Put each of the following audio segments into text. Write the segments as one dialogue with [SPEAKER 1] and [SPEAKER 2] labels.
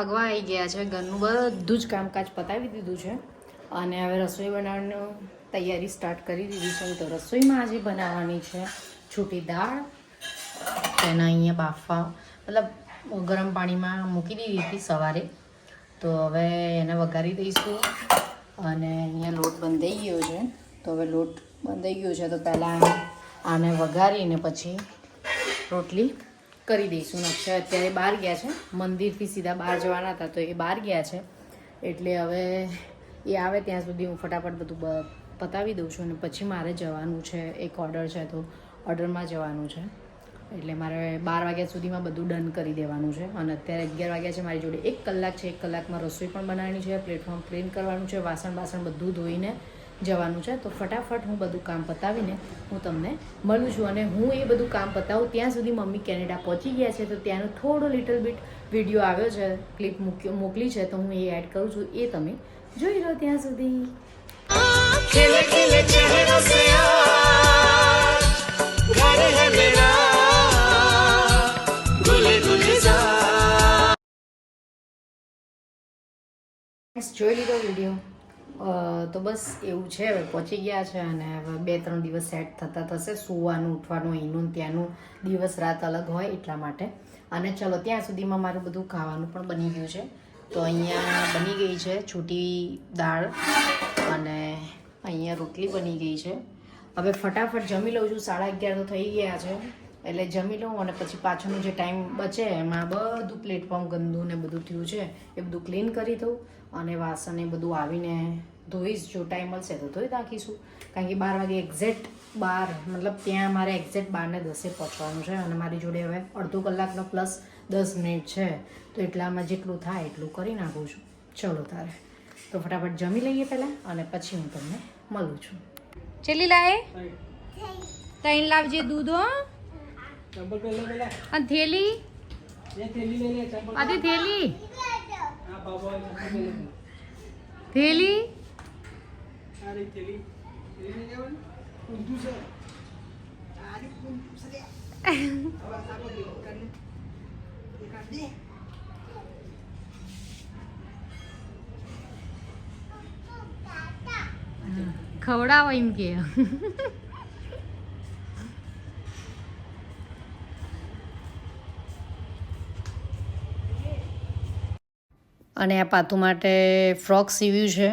[SPEAKER 1] વાગવા આવી ગયા છે. ઘરનું બધું જ કામકાજ પતાવી દીધું છે. અને હવે રસોઈ બનાવવાનું તૈયારી સ્ટાર્ટ કરી દીધી છે. તો રસોઈમાં આજે બનાવવાની છે છૂટી દાળ. તેના અહીંયા બાફા, મતલબ ગરમ પાણીમાં મૂકી દીધી હતી સવારે. તો હવે એને વઘારી દઈશું. અને અહીંયા લોટ બંધાઈ ગયો છે. તો હવે લોટ બંધાઈ ગયો છે. તો પહેલાં આને વઘારીને પછી રોટલી કરી દઈશું. અક્ષય અત્યારે બહાર ગયા છે. મંદિરથી સીધા બહાર જવાના હતા તો એ બહાર ગયા છે. એટલે હવે એ આવે ત્યાં સુધી હું ફટાફટ બધું પતાવી દઉં છું અને પછી મારે જવાનું છે. એક ઓર્ડર છે તો ઓર્ડરમાં જવાનું છે. એટલે મારે બાર વાગ્યા સુધીમાં બધું ડન કરી દેવાનું છે. અને અત્યારે અગિયાર વાગ્યા છે મારી જોડે એક કલાક છે. એક કલાકમાં રસોઈ પણ બનાવવાની છે પ્લેટફોર્મ ક્લીન કરવાનું છે વાસણ બાસણ બધું ધોઈને જવાનું છે તો ફટાફટ હું બધું કામ પતાવીને હું તમને મળું છું અને હું એ બધું કામ પતાવું ત્યાં સુધી મમ્મી કેનેડા પહોંચી ગયા છે તો ત્યાંનો થોડો લિટલ બિટ વીડિયો આવ્યો છે ક્લિપ મૂક્યો મોકલી છે તો હું એ એડ કરું છું એ તમે જોઈ લો ત્યાં સુધી. જોઈ લીધો વીડિયો તો બસ એવું છે, હવે પહોંચી ગયા છે અને હવે બે ત્રણ દિવસ સેટ થતા થશે. સુવાનું, ઉઠવાનું, અહીંનું ત્યાંનું દિવસ રાત અલગ હોય એટલા માટે. અને ચલો, ત્યાં સુધીમાં મારું બધું ખાવાનું પણ બની ગયું છે. તો અહીંયા બની ગઈ છે છૂટી દાળ અને અહીંયા રોટલી બની ગઈ છે. હવે ફટાફટ જમી લઉં છું. સાડા અગિયાર તો થઈ ગયા છે. એટલે જમી લઉં અને પછી પાછળનો જે ટાઈમ બચે એમાં બધું પ્લેટફોર્મ ગંદુ ને બધું થયું છે એ બધું ક્લીન કરી દઉં અને વાસણ એ બધું આવીને ધોઈશ જો ટાઈમ મળશે તો ધોઈ નાખીશું. કારણ કે બાર વાગે એક્ઝેક્ટ બાર મતલબ ત્યાં મારે એક્ઝેક્ટ બારને દસે પહોંચવાનું છે અને મારી જોડે હવે અડધો કલાકનો પ્લસ દસ મિનિટ છે. તો એટલામાં જેટલું થાય એટલું કરી નાખું છું. ચલો તારે. તો ફટાફટ જમી લઈએ પહેલાં અને પછી હું તમને મળું છું. ચેલી લાય ત્રણ લાવજે દૂધ હો. અને થેલી?
[SPEAKER 2] એ થેલી
[SPEAKER 1] થેલી?
[SPEAKER 2] હા બાબા ચંપલ પહેલે
[SPEAKER 1] થેલી
[SPEAKER 2] આ રહી થેલી થેલી લઈ જવાનું ઊંધું છે
[SPEAKER 1] ખવડાવો એમ કે અને આ પાતુ માટે ફ્રોક સીવ્યું છે.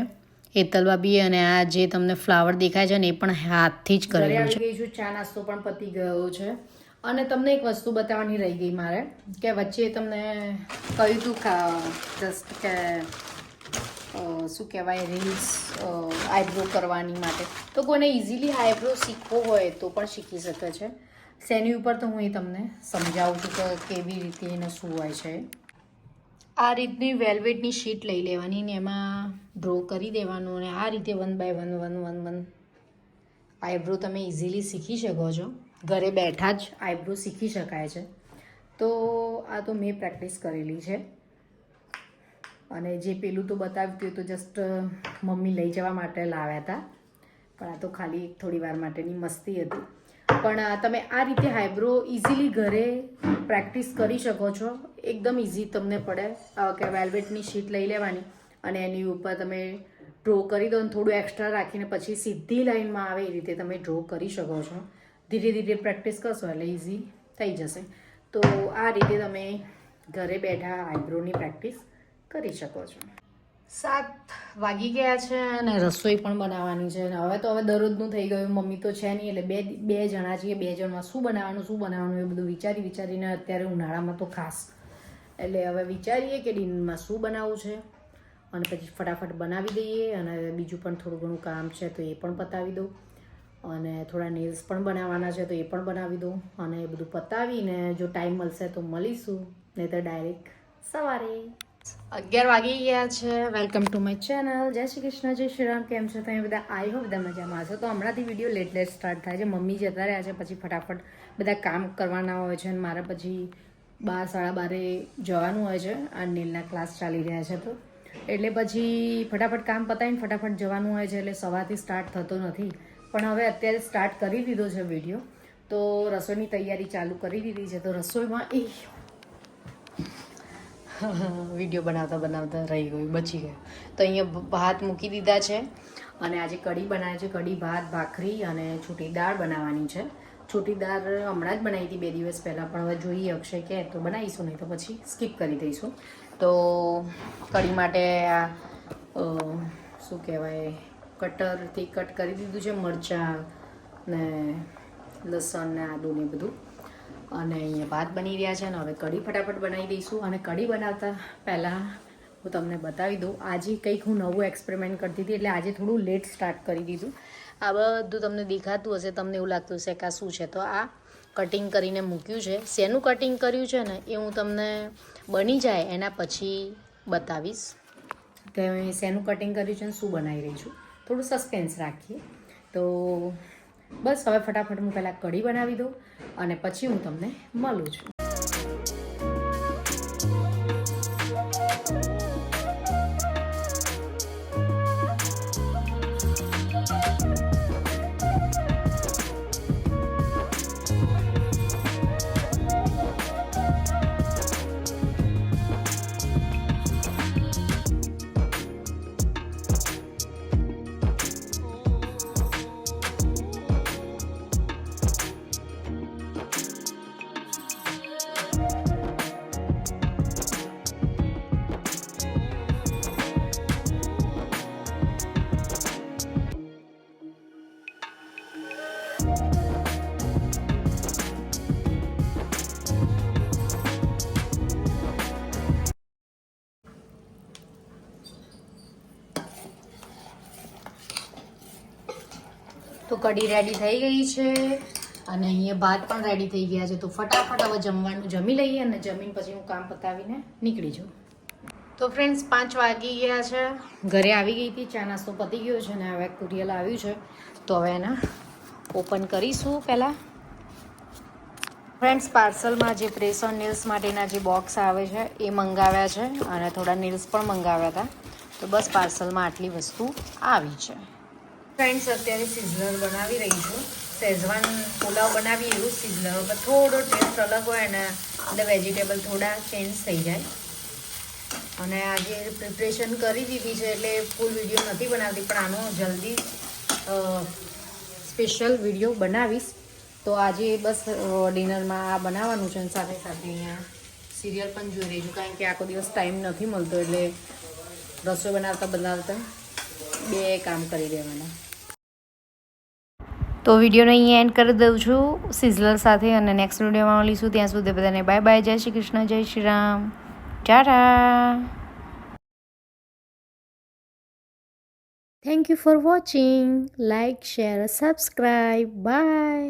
[SPEAKER 1] હેતલ બાબીએ અને આ જે તમને ફ્લાવર દેખાય છે ને એ પણ હાથથી જ કરેલું છે. છું ચા નાસ્તો પણ પતી ગયો છે. અને તમને એક વસ્તુ બતાવવાની રહી ગઈ મારે કે વચ્ચે તમને કહ્યું હતું જસ્ટ કે શું કહેવાય રીલ્સ આઈબ્રો કરવાની માટે. તો કોઈને ઇઝીલી આઈબ્રો શીખવો હોય તો પણ શીખી શકે છે. શેની ઉપર તો હું એ તમને સમજાવું છું કે કેવી રીતે એને શું હોય છે. આ રીતની વેલ્વેટની શીટ લઈ લેવાની ને એમાં ડ્રો કરી દેવાનું અને આ રીતે one by one one one one eyebrow તમે ઇઝીલી શીખી શકો છો. ઘરે બેઠા જ આઈબ્રો શીખી શકાય છે. તો આ તો મેં પ્રેક્ટિસ કરેલી છે. અને જે પેલું તો બતાવ્યું હતું તો જસ્ટ મમ્મી લઈ જવા માટે લાવ્યા હતા. પણ આ તો ખાલી થોડી વાર માટેની મસ્તી હતી. પણ તમે આ રીતે હાઈબ્રો ઇઝીલી ઘરે પ્રેક્ટિસ કરી શકો છો. એકદમ ઇઝી તમને પડે કે વેલ્વેટની શીટ લઈ લેવાની અને એની ઉપર તમે ડ્રો કરી દો અને થોડું એક્સ્ટ્રા રાખીને પછી સીધી લાઈનમાં આવે એ રીતે તમે ડ્રો કરી શકો છો. ધીરે ધીરે પ્રેક્ટિસ કરશો એટલે ઇઝી થઈ જશે. તો આ રીતે તમે ઘરે બેઠા આઈબ્રોની પ્રેક્ટિસ કરી શકો છો. સાત વાગી ગયા છે અને રસોઈ પણ બનાવવાની છે. અને હવે તો હવે દરરોજનું થઈ ગયું. મમ્મી તો છે નહીં, એટલે બે બે જણા છીએ. બે જણમાં શું બનાવવાનું શું બનાવવાનું એ બધું વિચારી વિચારીને અત્યારે ઉનાળામાં તો ખાસ. એટલે હવે વિચારીએ કે ડિનરમાં શું બનાવવું છે અને પછી ફટાફટ બનાવી દઈએ અને બીજું પણ થોડું ઘણું કામ છે તો એ પણ પતાવી દઉં. અને થોડા નેલ્સ પણ બનાવવાના છે તો એ પણ બનાવી દઉં. અને એ બધું પતાવીને જો ટાઈમ મળશે તો મળીશું. નહીં તો ડાયરેક્ટ સવારે. અગિયાર વાગી ગયા છે. વેલકમ ટુ માય ચેનલ જય શ્રી કૃષ્ણ, જય શ્રી રામ. કેમ છો તમે બધા? આઈ હો બધા મજામાં હશો. તો હમણાંથી વીડિયો લેટ લેટ સ્ટાર્ટ થાય છે. મમ્મી જતા રહ્યા છે, પછી ફટાફટ બધા કામ કરવાના હોય છે અને મારે પછી બાર, સાડા બારે જવાનું હોય છે અને નીલના ક્લાસ ચાલી રહ્યા છે તો. એટલે પછી ફટાફટ કામ પતાવીને ફટાફટ જવાનું હોય છે. એટલે સવારથી સ્ટાર્ટ થતો નથી. પણ હવે અત્યારે સ્ટાર્ટ કરી દીધો છે વીડિયો તો રસોઈની તૈયારી ચાલુ કરી દીધી છે. તો રસોઈમાં એ વીડિયો બનાવતા બનાવતા રહી ગયું, બચી ગયું. તો અહીંયા ભાત મૂકી દીધા છે અને આજે કઢી બનાવે છે, કઢી, ભાત, ભાખરી અને છૂટી દાળ બનાવવાની છે. છૂટી દાળ હમણાં જ બનાવી હતી બે દિવસ પહેલાં, પણ હવે જોઈએ અક્ષય કે તો બનાવીશું, નહીં તો પછી સ્કીપ કરી દઈશું. તો કઢી માટે આ શું કહેવાય, કટરથી કટ કરી દીધું છે, મરચાં ને લસણ ને આદુ ને બધું. અને અહીંયા ભાત બની રહ્યા છે અને હવે કઢી ફટાફટ બનાવી દઈશું. અને કઢી બનાવતા પહેલાં હું તમને બતાવી દઉં. આજે કંઈક હું નવું એક્સપેરિમેન્ટ કરતી હતી એટલે આજે થોડું લેટ સ્ટાર્ટ કરી દીધું. આ બધું તમને દેખાતું હશે, તમને એવું લાગતું હશે કે આ શું છે? તો આ કટિંગ કરીને મૂક્યું છે. શેનું કટિંગ કર્યું છે ને, એ હું તમને બની જાય એના પછી બતાવીશ. કે શેનું કટિંગ કર્યું છે ને, શું બનાવી રહી છું? થોડું સસ્પેન્સ રાખીએ. તો બસ હવે ફટાફટ હું પહેલાં કઢી બનાવી દઉં અને પછી હું તમને મળું છું. તો કઢી રેડી થઈ ગઈ છે. અને અહીંયા ભાત પણ રેડી થઈ ગયા છે. તો ફટાફટ હવે જમવાનું જમી લઈએ અને જમીન પછી હું કામ પતાવીને નીકળી જાઉં. તો ફ્રેન્ડ્સ પાંચ વાગી ગયા છે. ઘરે આવી ગઈ હતી. ચા નાસ્તો પતી ગયો છે અને હવે કુરિયર આવ્યું છે. તો હવે એના ઓપન કરીશું પહેલાં. ફ્રેન્ડ્સ પાર્સલમાં જે પ્રેસ ઓન નેલ્સ માટેના જે બોક્સ આવે છે, એ મંગાવ્યા છે. અને થોડા નેલ્સ પણ મંગાવ્યા હતા. તો બસ પાર્સલમાં આટલી વસ્તુ આવી છે. ફ્રેન્ડ્સ અત્યારે સિઝલર બનાવી રહી છું. શેઝવાન પુલાવ બનાવી, એવું સિઝલર પર થોડો ટેસ્ટ અલગ હોય અને એટલે વેજીટેબલ થોડા ચેન્જ થઈ જાય. અને આજે પ્રિપરેશન કરી દીધી છે એટલે ફૂલ વીડિયો નથી બનાવતી, પણ આનો જલ્દી સ્પેશિયલ વીડિયો બનાવીશ. તો આજે બસ ડિનરમાં આ બનાવવાનું છે અને સાથે સાથે અહીંયા સિરિયલ પણ જોઈ રહી છું, કારણ કે આખો દિવસ ટાઈમ નથી મળતો એટલે રસોઈ બનાવતા બનાવતા બે કામ કરી દેવાના. તો વિડીયોને અહીંયા એન્ડ કરી દઉં છું. સિઝલર સાથે અને નેક્સ્ટ વિડીયોમાં મળીશું. ત્યાં સુધી બધાને બાય બાય જય શ્રી કૃષ્ણ, જય Shri Ram. Tata thank you for watching like share subscribe bye